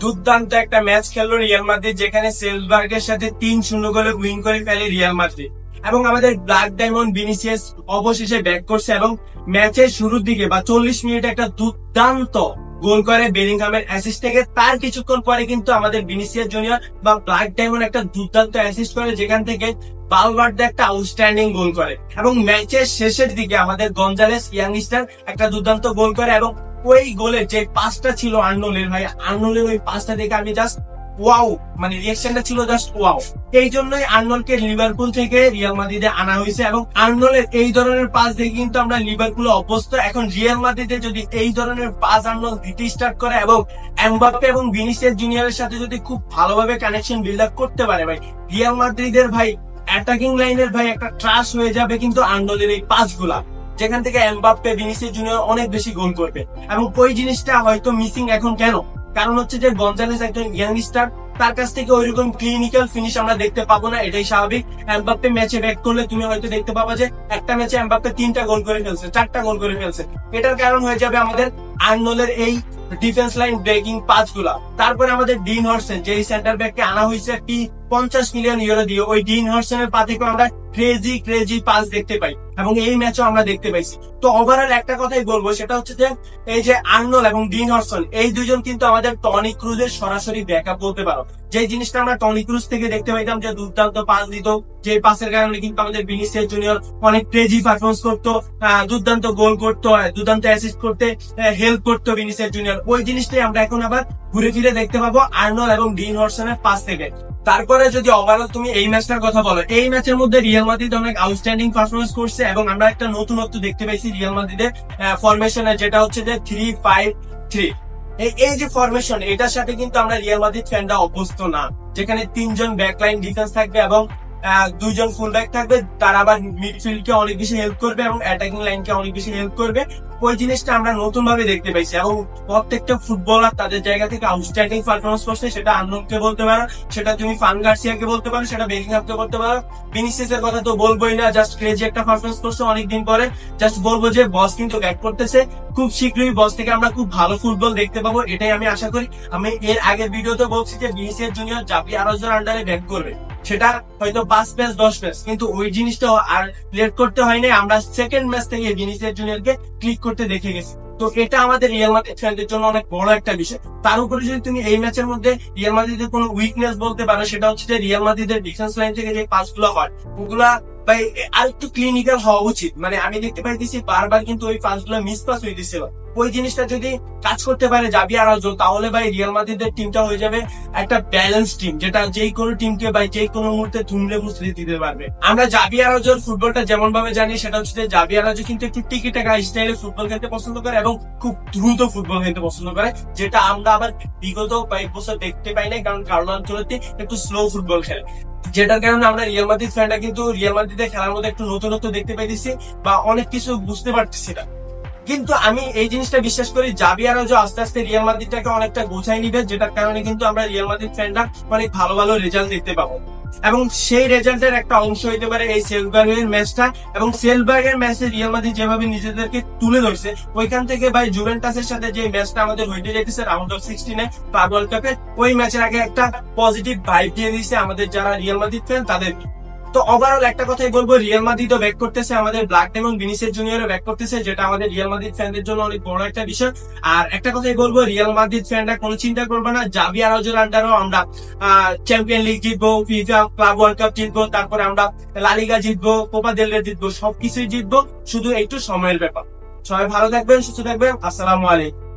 দুর্দান্ত একটা ম্যাচ খেললো রিয়াল মাদ্রিদ, যেখানে সেলবার্গের সাথে তিন শূন্য গোলে উইন করে ফেলে রিয়াল মাদ্রিদ। এবং আমাদের ব্ল্যাক ডায়মন্ড বিনিসিয়াস অবশেষে ব্যাক করছে এবং ম্যাচের শুরুর দিকে বা চল্লিশ মিনিটে একটা দুর্দান্ত গোল করে বেলিংহামের অ্যাসিস্ট থেকে তার কিছুক্ষণ পরে কিন্তু আমাদের বিনিসিয়াস জুনিয়র বা ব্ল্যাক ডায়মন্ড একটা দুর্দান্ত অ্যাসিস্ট করে, যেখান থেকে বালবার্ডে একটা আউটস্ট্যান্ডিং গোল করে। এবং ম্যাচের শেষের দিকে আমাদের গঞ্জালেস ইয়াংস্টার একটা দুর্দান্ত গোল করে এবং ওই গোলের যে পাসটা ছিল আর্নলের ভাই, আর্নলের ওই পাসটা দেখে আমি জাস্ট ওয়াও মানে রিয়াকশনটা ছিল জাস্ট ওয়াও এই জন্যই আর্নলকে লিভারপুল থেকে রিয়াল মাদ্রিদে আনা হয়েছে এবং আর্নলের এই ধরনের পাস দেখে কিন্তু আমরা লিভারপুলে অভ্যস্ত। এখন রিয়াল মাদ্রিদে যদি এই ধরনের পাস আর্নল দিতে স্টার্ট করে এবং এমবাপ্পে এবং ভিনিসিয়াস জুনিয়রের সাথে যদি খুব ভালোভাবে কানেকশন বিল্ড আপ করতে পারে ভাই রিয়াল মাদ্রিদের ভাই অ্যাটাকিং লাইনের ভাই একটা ট্রাস হয়ে যাবে কিন্তু আর্নলের এই পাসগুলা যেখান থেকে এমবাপ্পে, ভিনিসিয়াস জুনিয়র অনেক বেশি গোল করবে। এবং ওই জিনিসটা হয়তো মিসিং এখন কেন? কারণ হচ্ছে যে গঞ্জালেস একজন ইয়াংস্টার তার কাছ থেকে ওইরকম ক্লিনিক্যাল ফিনিশ আমরা দেখতে পাবো না, এটাই স্বাভাবিক। এমবাপ্পে ম্যাচে ব্যাক করলে তুমি হয়তো দেখতে পাবো যে একটা ম্যাচে এমবাপ্পে তিনটা গোল করে ফেলছে, চারটা গোল করে ফেলছে। এটার কারণ হয়ে যাবে আমাদের আর্নলের এই ডিফেন্স লাইন ব্রেকিং পাঁচগুলা তারপরে আমাদের ডিন হর্সেন, যেই সেন্টার ব্যাককে আনা হয়েছে একটি পঞ্চাশ মিলিয়ন ইউরো দিয়ে, ওই ডিন হর্সেনের পা থেকে আমরা ক্রেজি ক্রেজি পাস দেখতে পাই। এবং এই ম্যাচও আমরা দেখতে পাইছি। তো ওভারঅল একটা কথাই বলব, সেটা হচ্ছে যে, এই যে আর্নল এবং ডিন হর্সন এই দুজন কিন্তু আমাদের টনি ক্রুজের সরাসরি ব্যাকআপ বলতে পারো। যে জিনিসটা আমরা টনি ক্রুজ থেকে দেখতে পাইতাম যে দুর্দান্ত পাস দিত যে পাসের কারণে কিন্তু আমাদের বিনিসিয়াস জুনিয়র অনেক ক্রেজি পারফরমেন্স করতো দুর্দান্ত গোল করতো দুর্দান্ত অ্যাসিস্ট করতে হেল্প করতো বিনিসিয়াস জুনিয়র ওই জিনিসটাই আমরা এখন আবার ঘুরে ফিরে দেখতে পাবো আর্নল এবং ডিন হর্সনের পাস থেকে। তারপরে যদি ওভারঅল তুমি এই ম্যাচটার কথা বলো, এই ম্যাচের মধ্যে রিয়াল মাদ্রিদ অনেক আউটস্ট্যান্ডিং পারফরমেন্স করছে এবং আমরা একটা নতুনত্ব দেখতে পাইছি রিয়াল মাদ্রিদের ফরমেশনে যেটা হচ্ছে যে থ্রি ফাইভ থ্রি এই যে ফরমেশন এটার সাথে কিন্তু আমরা রিয়াল মাদ্রিদ ফ্যানরা অভ্যস্ত না। যেখানে তিনজন ব্যাকলাইন ডিফেন্স থাকবে এবং দুইজন ফুল ব্যাক থাকবে, তারা আবার মিডফিল্ডকে অনেক বেশি হেল্প করবে এবং অ্যাটাকিং লাইনকে অনেক বেশি হেল্প করবে। ওই জিনিসটা আমরা নতুন ভাবে দেখতে পাইছি এবং প্রত্যেকটা ফুটবলার তাদের জায়গা থেকে আউটস্ট্যান্ডিং পারফরমেন্স করছে, সেটা আর্নলকে বলতে পারো, সেটা তুমি ফান গার্সিয়াকে বলতে পারো, সেটা বেলিংহামকে বলতে পারো। ভিনিসিয়াস এর কথা তো বলবোই না জাস্ট ক্রেজি একটা পারফরমেন্স করছে অনেকদিন পরে। জাস্ট বলব যে বস কিন্তু ব্যাক করতেছে। খুব শীঘ্রই বস থেকে আমরা খুব ভালো ফুটবল দেখতে পাবো, এটাই আমি আশা করি। আমি এর আগের ভিডিওতে বলছি যে ভিনিসিয়াস জুনিয়র জাপি আরোজের আন্ডারে ব্যাক করবে। সেটা হয়তো পাঁচ ম্যাচ দশ ম্যাচ কিন্তু ওই জিনিসটা আর লেট করতে হয়নি আমরা সেকেন্ড ম্যাচ থেকে ভিনিসিয়াস জুনিয়রকে ক্লিক করতে দেখে গেছি। তো এটা আমাদের রিয়াল মাদ্রিদ ফ্যানদের জন্য অনেক বড় একটা বিষয়। তার উপরে যদি তুমি এই ম্যাচের মধ্যে রিয়াল মাদ্রিদের কোনো উইকনেস বলতে পারো, সেটা হচ্ছে যে রিয়াল মাদ্রিদের ডিফেন্স লাইন থেকে যে পাসগুলো হয়, ওগুলা ভাই আর একটু ক্লিনিক্যাল হওয়া উচিত। মানে আমি দেখতে পাইতেছি বারবার কিন্তু ওই পাসগুলো মিস পাস হইতেছিল। ওই জিনিসটা যদি কাজ করতে পারে জাবি আরাজো তাহলে ভাই রিয়াল মাদ্রিদের টিমটা হয়ে যাবে একটা ব্যালেন্স টিম যেটা যেই কোনো টিমকে ভাই যেই কোনো মুহূর্তে তুমলে মুসলে দিতে পারবে। আমরা জাবি আরাজোর ফুটবলটা যেমন ভাবে জানি, সেটা হচ্ছে যে জাবি আরাজো কিন্তু একটু টিকি টাকা স্টাইলে ফুটবল খেলতে পছন্দ করে এবং খুব দ্রুত ফুটবল খেলতে পছন্দ করে, যেটা আমরা আবার বিগত কয়েক বছর দেখতে পাই না কারণ কার্লো আঞ্চলতে একটু স্লো ফুটবল খেলে। যেটার কারণে আমরা রিয়াল মাদ্রিদ ফ্যানরা কিন্তু রিয়াল মাদ্রিদের খেলার মধ্যে একটু নতুনত্ব দেখতে পাইতেছি বা অনেক কিছু বুঝতে পারতেছি না। কিন্তু আমি এই জিনিসটা বিশ্বাস করি, জাবি আরোজো আস্তে আস্তে রিয়াল মাদ্রিদটাকে অনেকটা গোছাই নিবে, যেটার কারণে কিন্তু আমরা রিয়াল মাদ্রিদ ফ্যানরা অনেক ভালো ভালো রেজাল্ট দেখতে পাবো। এবং সেই রেজাল্টের একটা অংশ হইতে পারে এই সেলবার্গের ম্যাচটা। এবং সেলবার্গের ম্যাচে রিয়াল মাদ্রিদ যেভাবে নিজেদেরকে তুলে ধরছে, ওইখান থেকে ভাই জুভেন্টাসের সাথে যে ম্যাচটা আমাদের হইতে যাইতেছে রাউন্ড অফ সিক্সটিনে ক্লাব ওয়ার্ল্ড কাপে ওই ম্যাচের আগে একটা পজিটিভ ভাইব দিয়ে দিয়েছে আমাদের যারা রিয়াল মাদ্রিদ ফ্যান তাদের তো ওভারঅল একটা কথাই বলব রিয়াল মাদ্রিদও ব্যাক করতেছে, আমাদের ব্ল্যাক এবং ভিনিসিয়াস জুনিয়রও ব্যাক করতেছে, যেটা আমাদের রিয়াল মাদ্রিদ ফ্যানদের জন্য অনেক বড় একটা বিষয়। আর একটা কথাই বলব রিয়াল মাদ্রিদ ফ্যানরা কোনো চিন্তা করবে না জাবি আরাজোর আন্ডারও আমরা চ্যাম্পিয়ন লিগ জিতবো ফিফা ক্লাব ওয়ার্ল্ড কাপ জিতবো, তারপরে আমরা লালিগা জিতবো কোপা দেল রে জিতবো, সবকিছুই জিতবো, শুধু একটু সময়ের ব্যাপার। সবাই ভালো থাকবেন, সুস্থ থাকবেন, আসসালামু আলাইকুম।